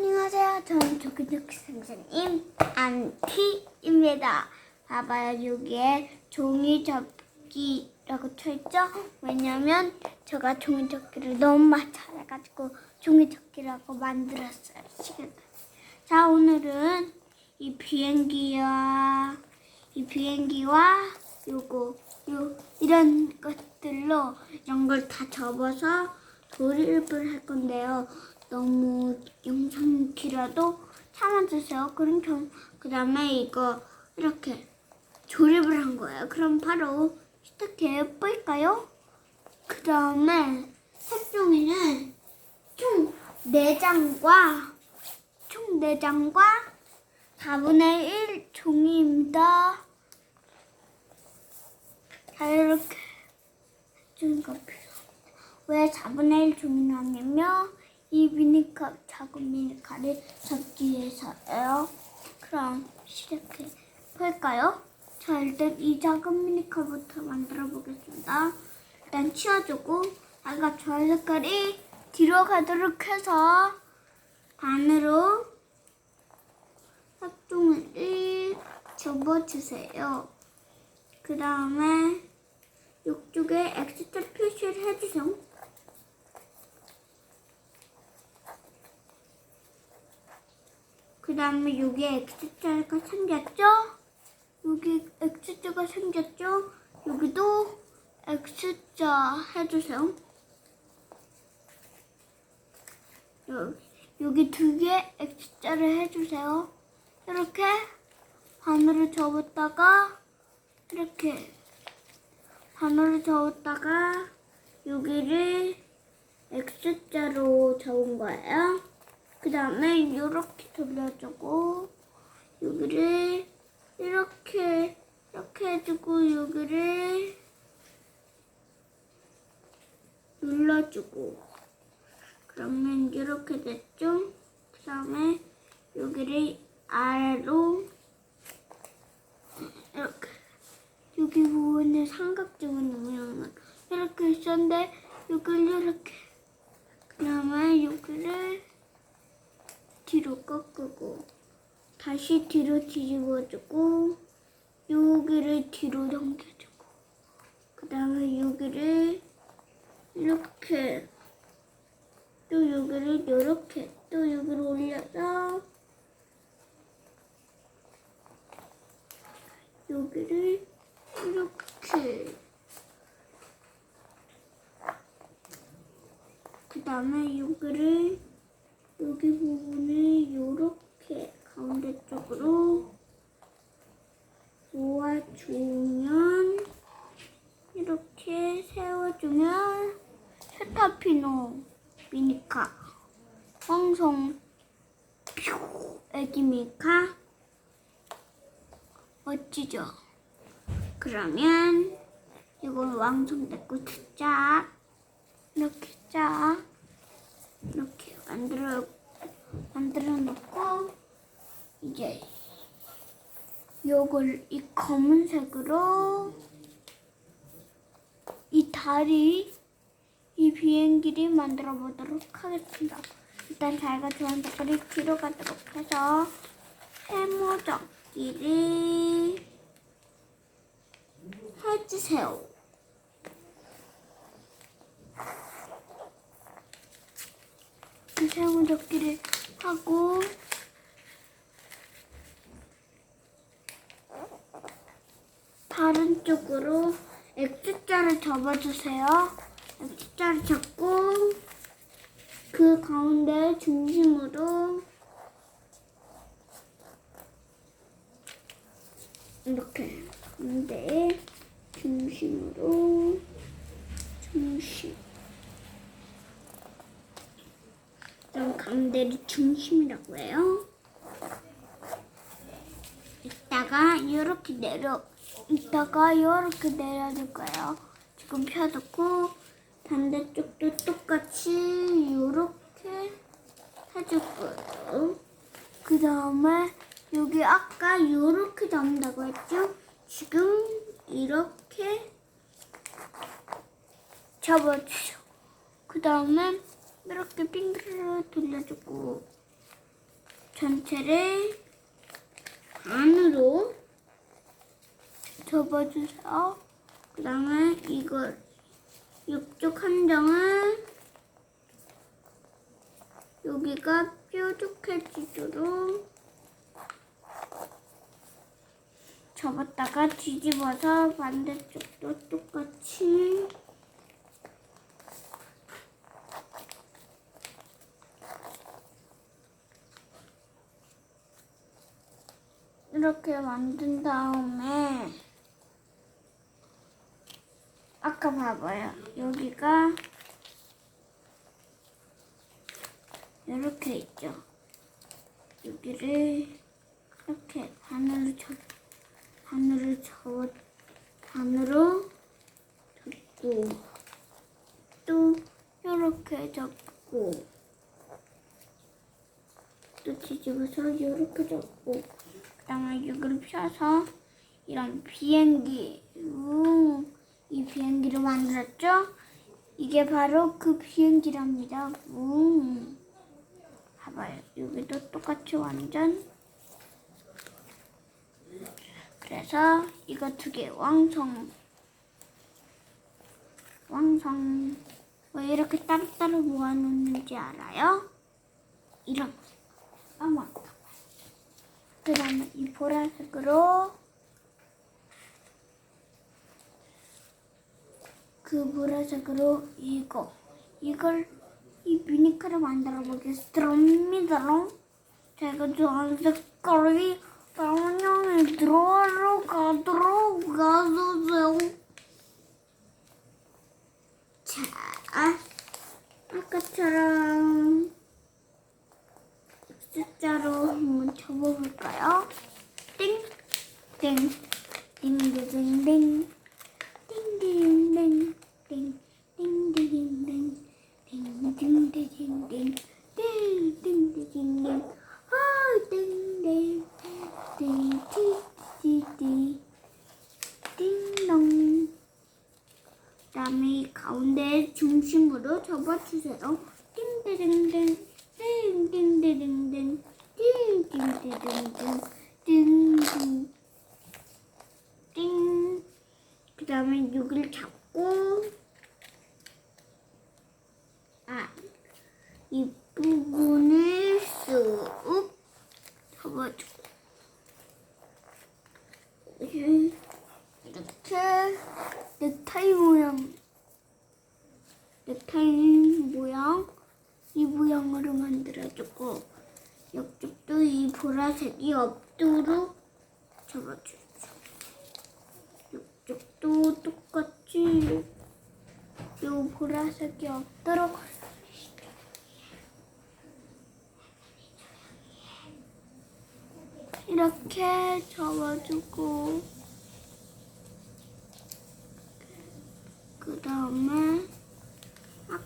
안녕하세요. 저는 조기조기 선생님 안티입니다. 봐봐요. 여기에 종이 접기라고 쳐있죠? 왜냐면 제가 종이 접기를 너무 잘해가지고 종이 접기라고 만들었어요. 시간. 자, 오늘은 이 비행기와 이 비행기와 요거 요 이런 것들로 이런 걸 다 접어서 조립을 할 건데요. 너무 영상 길어도 참아주세요. 그럼 좀 그 다음에 이거 이렇게 조립을 한 거예요. 그럼 바로 시작해 볼까요? 그 다음에 색종이는 총 4장과 총 4장과 4분의 1 종이입니다. 자, 이렇게 해주는 거 필요합니다. 왜 4분의 1 종이냐면요. 이 미니카, 작은 미니카를 접기 위해서예요. 그럼 시작해 볼까요? 자, 일단 이 작은 미니카부터 만들어 보겠습니다. 일단 치워주고, 아까 저 색깔이 뒤로 가도록 해서 반으로 합종을 접어주세요. 그 다음에 이쪽에 X자 표시를 해주세요. 그 다음에 여기에 X자가 생겼죠? 여기 X자가 생겼죠? 여기도 X자 해주세요. 여기, 여기 두개 X자를 해주세요. 이렇게 반으로 접었다가 이렇게 반으로 접었다가 여기를 X자로 접은 거예요. 그 다음에 이렇게 돌려주고 여기를 이렇게 이렇게 해주고 여기를 눌러주고. 그러면 이렇게 됐죠? 그 다음에 여기를 아래로 이렇게. 여기 부분에 삼각적인 모양을 이렇게 있었는데 여기를 이렇게. 그 다음에 여기를 뒤로 꺾고 다시 뒤로 뒤집어주고 여기를 뒤로 넘겨주고 그 다음에 여기를 이렇게 또 여기를 이렇게 또 여기를 올려서 여기를 이렇게 그 다음에 여기를 여기 부분을 이렇게 가운데 쪽으로 모아주면 이렇게 세워주면 스타피노 미니카 황송 애기 미카 멋지죠? 그러면 이걸 완성됐고 짝 이렇게 짝 이렇게 만들어 만들어 놓고 이제 요걸 이 검은색으로 이 다리 이 비행기를 만들어 보도록 하겠습니다. 일단 자기가 좋아하는 색깔이 뒤로 가도록 해서 세모적기를 해주세요. 이 세모적기를 하고 다른 쪽으로 X자를 접어주세요. X자를 접고 그 가운데 중심으로 이렇게 가운데 중심으로 중심 그럼 가운데를 중심이라고 해요. 이따가 이렇게 내려 이따가 이렇게 내려줄 거예요. 지금 펴놓고 반대쪽도 똑같이 이렇게 해줄 거예요. 그 다음에 여기 아까 이렇게 잡는다고 했죠? 지금 이렇게 잡아주죠. 그 다음에 이렇게 빙그르 돌려주고 전체를 반으로 접어주세요. 그 다음에 이걸 이쪽 한정은 여기가 뾰족해지도록 접었다가 뒤집어서 반대쪽도 똑같이 이렇게 만든 다음에 아까 봐봐요. 여기가 이렇게 있죠. 여기를 이렇게 반으로 접, 반으로 접어, 반으로 접고, 또 이렇게 접고, 또 뒤집어서 이렇게 접고, 그 다음에 이걸 펴서 이런 비행기, 우, 이 비행기를 만들었죠? 이게 바로 그 비행기랍니다. 우. 봐봐요. 여기도 똑같이 완전. 그래서 이거 두개 완성. 완성. 왜 이렇게 따로따로 모아놓는지 알아요? 이런 거. 그 다음에 이 보라색으로 그 보라색으로 이거 이걸 이 미니카를 만들어 보겠습니다. 제가 좋아하는 색깔이 당연히 들어가러 가도록 가주세요. 자, 아까처럼 숫자로 한번 접어볼까요? 띵, 띵, 띵띵띵 띵. 띵띵띵 띵 띵띵띵 띵띵띵띵 띵띵띵띵 아 띵띵 띵띵띵 띵동 그다음에 이 가운데 중심으로 접어주세요 띵띵띵 띵 띵띵 띵 띵띵띵띵 띵띵. 띵. 그 다음에 여기를 잡고. 아, 이 부분을 쑥 접어주고. 이렇게. 넥타이 모양 넥타이 모양 이 모양으로 만들어주고 옆쪽도 이 보라색이 없도록 접어주죠. 이쪽도 똑같이 요 보라색이 없도록 이렇게 접어주고 그 다음에 아,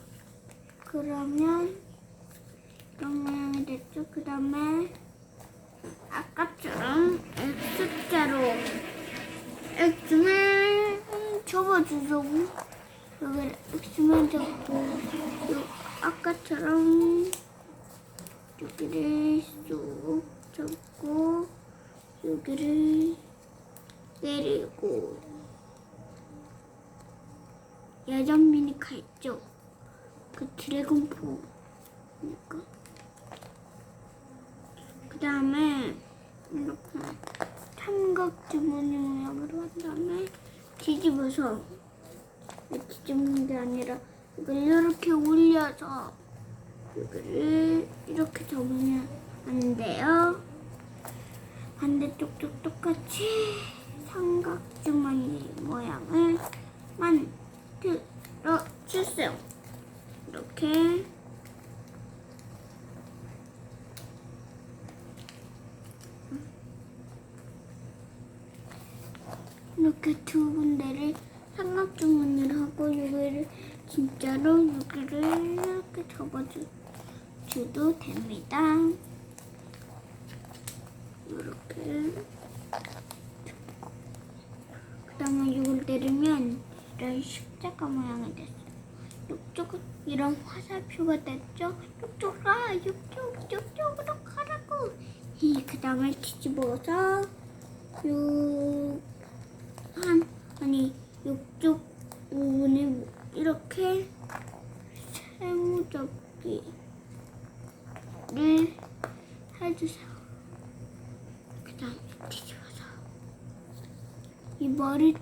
그러면 이런 모양이 됐죠. 그 다음에 아까처럼 X자로. X맨 접어주자고. 여기 X맨 접고. 요 아까처럼 여기를 쑥 접고 여기를 내리고. 예전 미니카 있죠? 그 드래곤 포니까 그 다음에 이렇게 삼각 주머니 모양으로 한 다음에 뒤집어서 뒤집는 게 아니라 이걸 이렇게 올려서 여기를 이렇게 접으면 안 돼요. 반대쪽도 똑같이 삼각 주머니 모양을 만들어 주세요. 이렇게 이렇게 두 군데를 삼각주머니를 하고 여기를 진짜로 여기를 이렇게 접어줘도 됩니다. 이렇게 그 다음에 이걸 내리면 이런 십자가 모양이 됐어요. 이쪽은 이런 화살표가 됐죠? 이쪽 아 이쪽 이쪽으로 가라고 그 다음에 뒤집어서 요, 한, 아니, 이쪽 부분에 이렇게 세모잡기를 해주세요. 그 다음에 뒤집어서 이 머리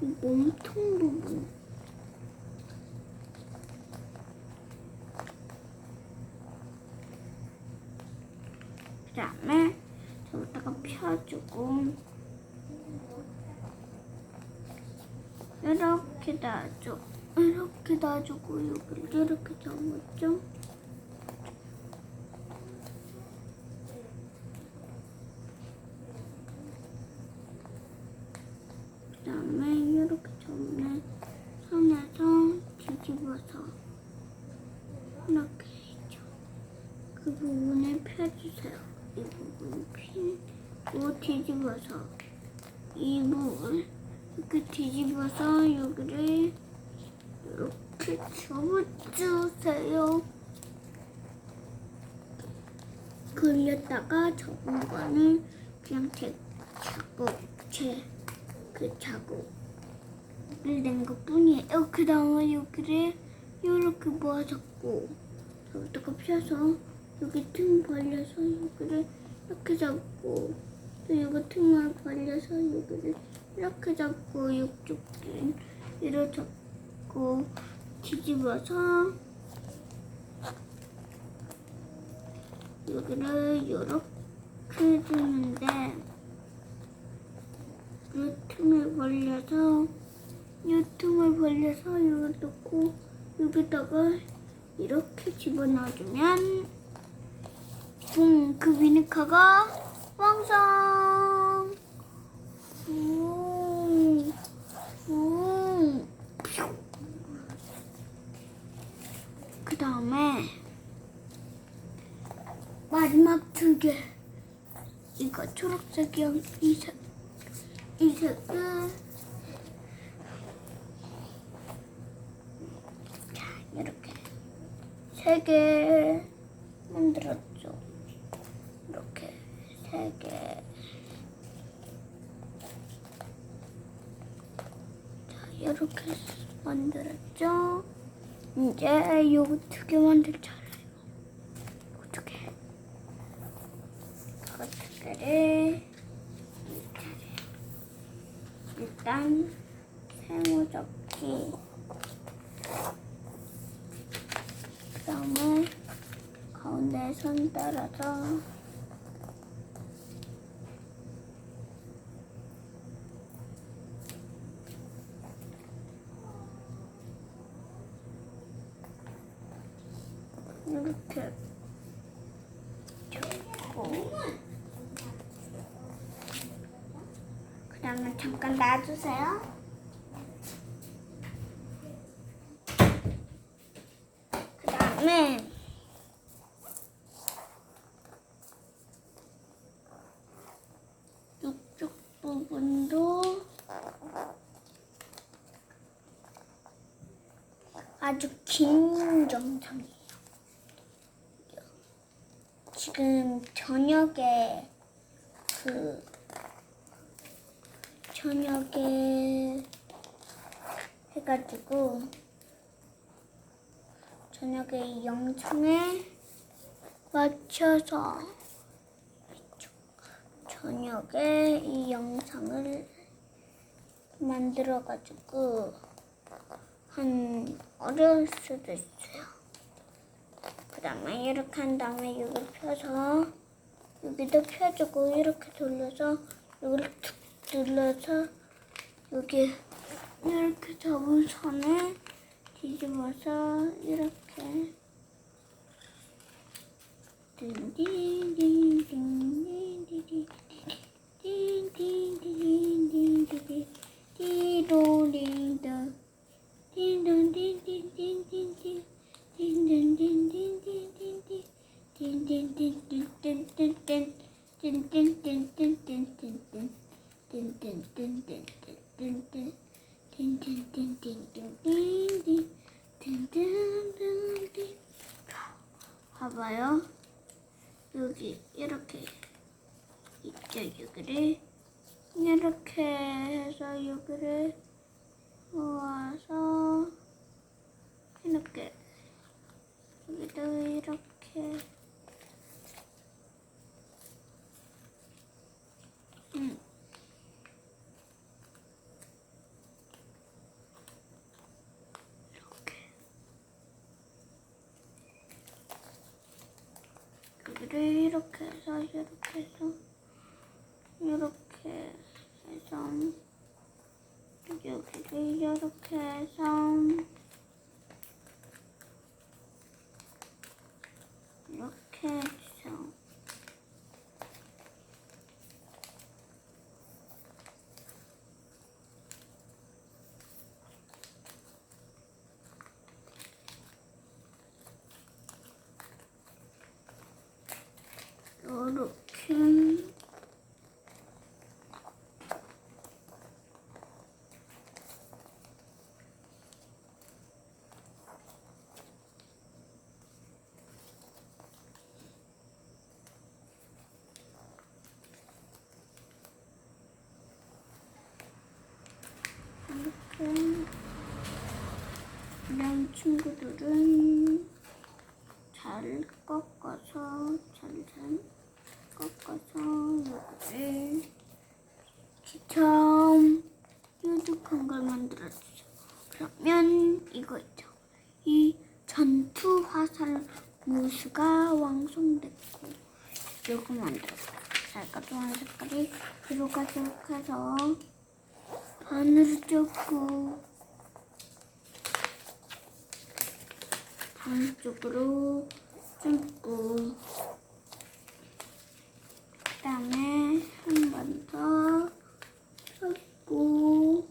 이 몸통 부분. 그 다음에 저기다가 펴주고 이렇게 놔줘. 이렇게 놔주고 여기를 이렇게 잡았죠 그 다음에 이렇게 접는 손에서 뒤집어서 이렇게 해줘 그 부분을 펴주세요 이 부분 피고 뒤집어서 이 부분 이렇게 뒤집어서 여기를 이렇게 접어주세요. 그렸다가 접은 거는 그냥 제 자국, 제그 자국을 낸 것 뿐이에요. 그 다음에 여기를 이렇게 모아 잡고 저기다가 펴서 여기 틈 벌려서 여기를 이렇게 잡고 또 여기 틈을 벌려서 여기를 이렇게 잡고 이쪽은 이렇게 잡고 뒤집어서 여기를 이렇게 해주는데 이 틈을 벌려서 이 틈을 벌려서 여기 넣고 여기다가 이렇게 집어넣어주면 뿡! 그 미니카가 완성! 음, 음. 그 다음에 마지막 두 개. 이거 초록색이랑 이색, 이색은 자 이렇게 세 개 만들었죠. 이렇게 세 개. 자, 이렇게 만들었죠. 이제 요거 두 개 만들 차례예요. 요거 두 개. 그거 두 개를. 일단 세모 접기. 그 다음에 가운데 선 따라서 이렇게 접고 그 다음에 잠깐 놔주세요. 그 다음에 이쪽 부분도 아주 긴 영상이에요. 지금 저녁에 그 저녁에 해가지고 저녁에 이 영상에 맞춰서 저녁에 이 영상을 만들어가지고 한 어려울 수도 있어요. 그 다음에 이렇게 한 다음에 여기 펴서 여기도 펴주고 이렇게 돌려서 여기를 툭 눌러서 여기 이렇게 접은 선에 뒤집어서 이렇게 띠로링더 띵동띵띵띵띵띵 띵띵띵띵띵띵띵 띵띵띵띵띵띵띵 띵띵띵띵띵띵띵 띵띵띵띵띵띵띵 띵띵띵띵띵띵띵 띵띵띵띵 봐봐요 여기 이렇게 있죠 여기를 이렇게 해서 여기를 모아서 이렇게 여기도 이렇게 음. 이렇게 여기를 이렇게 해서 이렇게 해서 이렇게 해서 여기를 이렇게 해서 이렇게 해서 이렇게 이렇게 이런 친구들은 잘 꺾어서 잘잘 꺾어서 여기를 참 뾰족한 걸 만들어주죠. 그러면 이거 있죠. 이 전투 화살 무수가 완성됐고 이거 만들었어요. 살까좋아하는 색깔이 뒤로 가도록 해서 반으로 쫓고 반쪽으로 쫓고 그 다음에 한 번더 쫓고.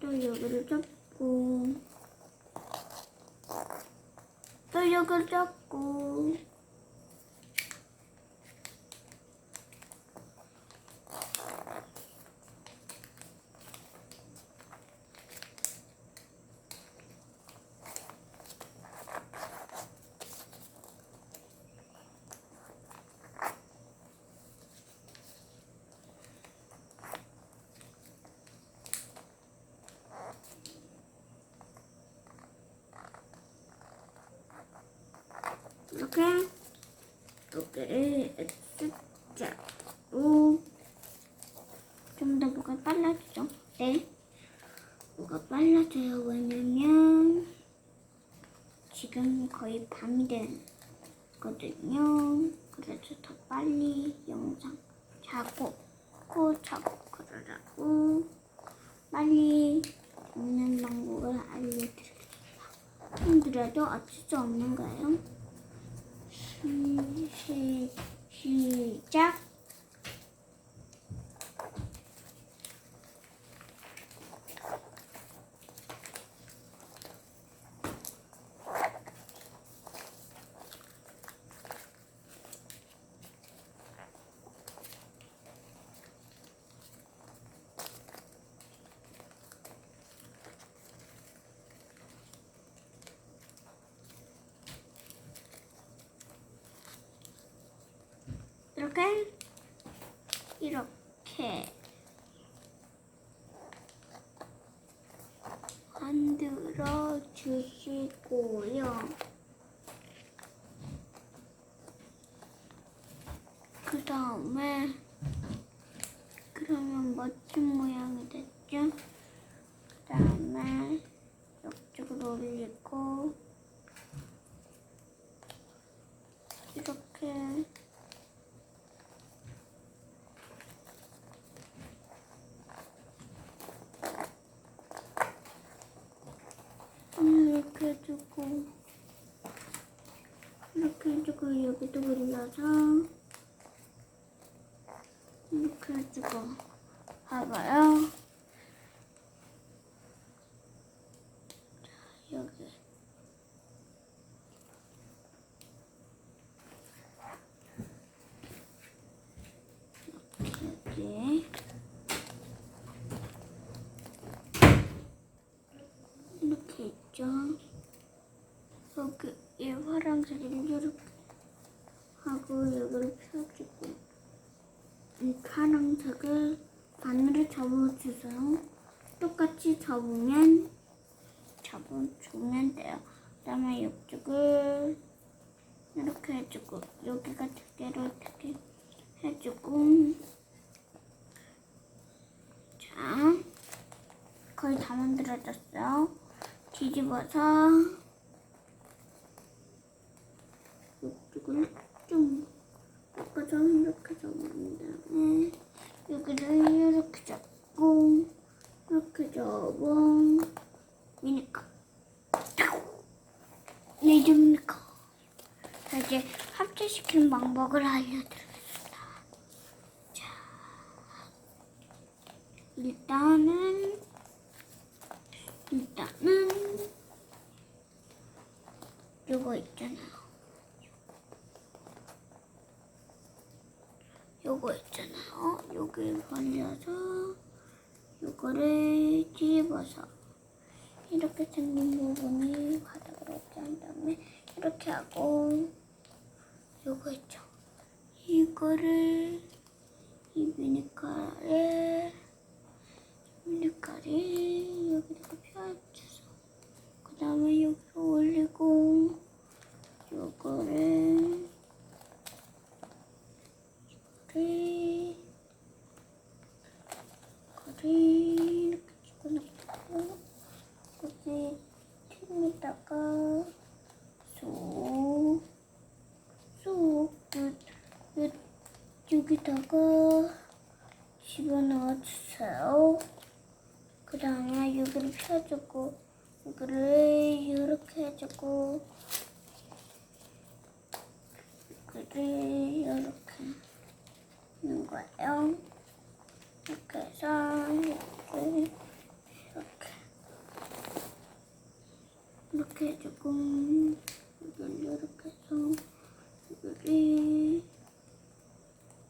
또 여기를 쫓고. 또 여기를 쫓고 이렇게 여기를 X자로 좀 더 뭐가 빨라지죠? 네. 뭐가 빨라져요. 왜냐면 지금 밤이 되거든요. 그래서 더 빨리 영상 자고 코 자고 그러라고 빨리 먹는 방법을 알려드릴게요. 힘들어도 어쩔 수 없는 거예요. 시, 시, 시작. 이렇게 이렇게 만들어 주시고요. 그 다음에 그러면 멋진 모양이 됐죠? 그 다음에 옆쪽으로 올리고 이렇게 이렇게 해주고 이렇게 해주고 여기도 올려서 이렇게 해주고 봐봐요. 자, 여기. 여기 있죠. 여기 이 파란색을 이렇게 하고 여기를 펴주고 이 파란색을 반으로 접어주세요. 똑같이 접으면 접어주면 돼요. 그다음에 이쪽을 이렇게 해주고 여기가 두 개로 이렇게 해주고 자 거의 다 만들어졌어요. 뒤집어서 이쪽을 좀 깎아서 이렇게 접은 다음에 여기를 이렇게 잡고 이렇게 접어 미니카. 레이저 미니카. 자 이제 합체시키는 방법을 알려드리겠습니다. 자 일단은 일단은 요거 있잖아 요. 요거 있잖아요. 여기 벌려서 요거를 뒤집어서 이렇게 생긴 부분이 바닥으로 이렇게 한 다음에 이렇게 하고 요거 있죠. 이거를 이 미니카에 미니카를 여기다가 펴줘서 그 다음에 여기로 올리고 요거를 이 거를 이거를 이렇게 집어넣고 여기 틈에다가 쏙, 쏙, 그, 그, 여기다가 집어넣어 주세요. 그 다음에 여기를 펴주고, 여기를 이렇게 해주고, 여기를 이렇게 거예요. 이렇게 해서, 이렇게, 이렇게. 이렇게 해주고 이걸 이렇게 해서 이거를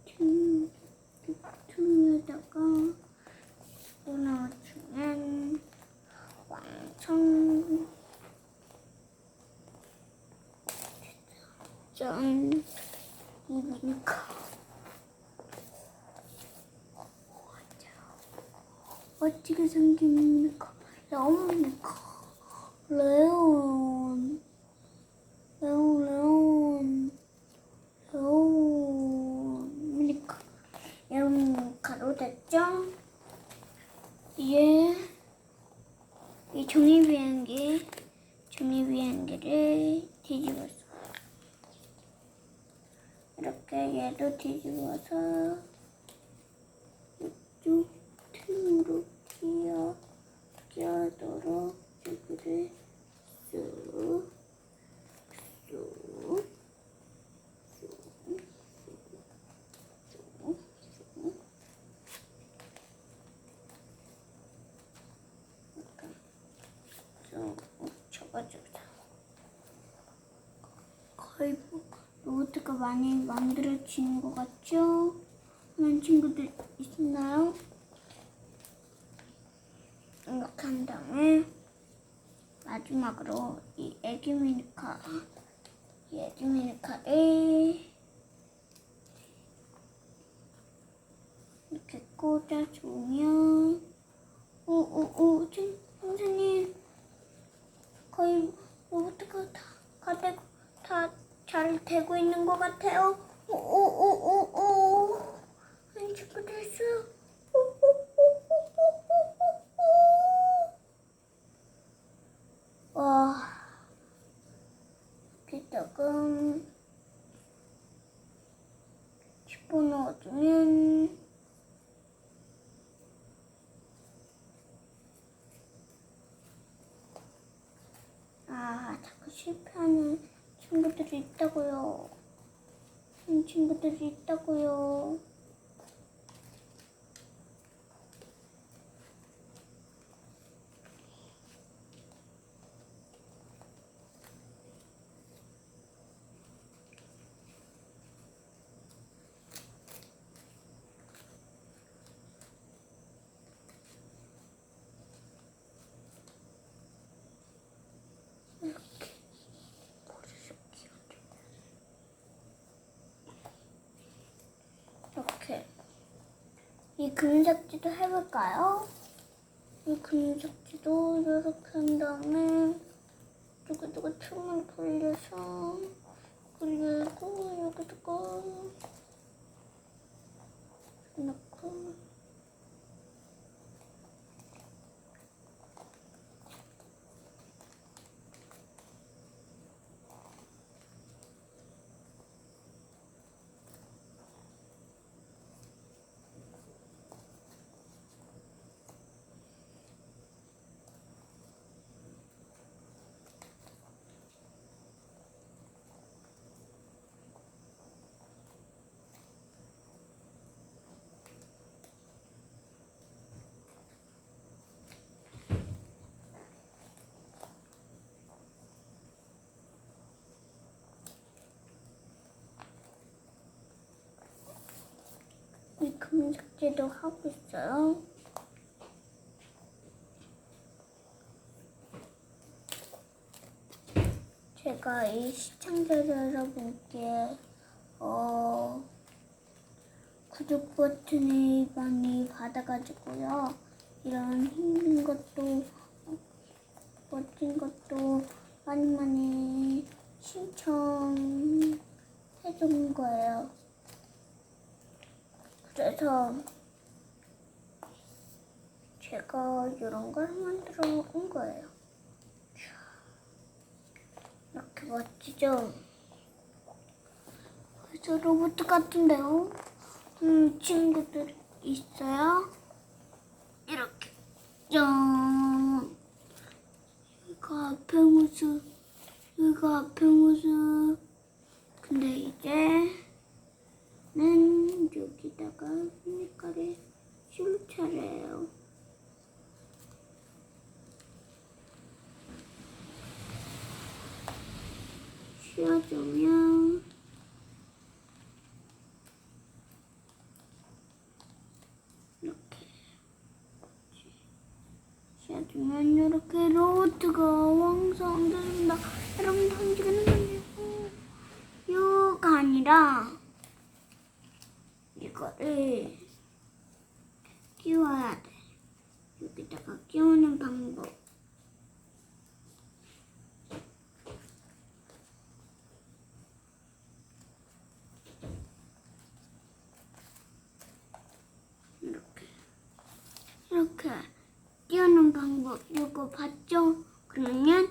틈, 틈에다가 넣어주면 완성 짠 이거니까 멋지게 생긴 미니카 레온미니카 레온 레온 레온 레온 미니카 레온미니카로 됐죠? 이제 이 종이 비행기 종이 비행기를 뒤집어서 이렇게 얘도 뒤집어서 이쪽 틈으로 끼어 끼어도록 여기를 쑥, 쑥, 쑥, 쑥, 쑥. 이렇게 쭉 접어줍니다. 거의 뭐 로봇가 많이 만들어지는 것 같죠? 하는 친구들 있나요? 이렇게 한 다음에 마지막으로 이 애기 미니카 이 애기 미니카를 이렇게 꽂아주면 오오오 진 선생님 거의 로봇가 다가 되고 다 잘 되고 있는 것 같아요. 오오오오오. 한 친구들 있어요 와, 이렇게 조금. 집어넣어주면 아, 자꾸 실패하는 친구들이 있다고요. 그런 친구들이 있다고요. 이 금색지도 해볼까요? 이 금색지도 이렇게 한 다음에 두고두고 틈을 돌려서 그리고 여기다가 넣고 이 금색지도 하고 있어요. 제가 이 시청자 여러분께 어 구독 버튼을 많이 받아가지고요. 이런 힘든 것도 어, 멋진 것도 많이 많이 신청해 준 거예요. 그래서 제가 이런 걸 만들어 온 거예요. 이렇게 멋지죠? 그래서 로봇 같은데요? 음, 친구들 있어요? 이렇게 짠! 이거 앞에 모습, 이거 앞에 모습. 근데 이제 는 여기다가 색깔을 줄 차례요. 씌워주면 이렇게 씌워주면 이렇게 로트가 완성됩니다. 여러분 던지는 요가 아니라 이거를 끼워야 돼. 여기다가 끼우는 방법. 이렇게. 이거 봤죠? 그러면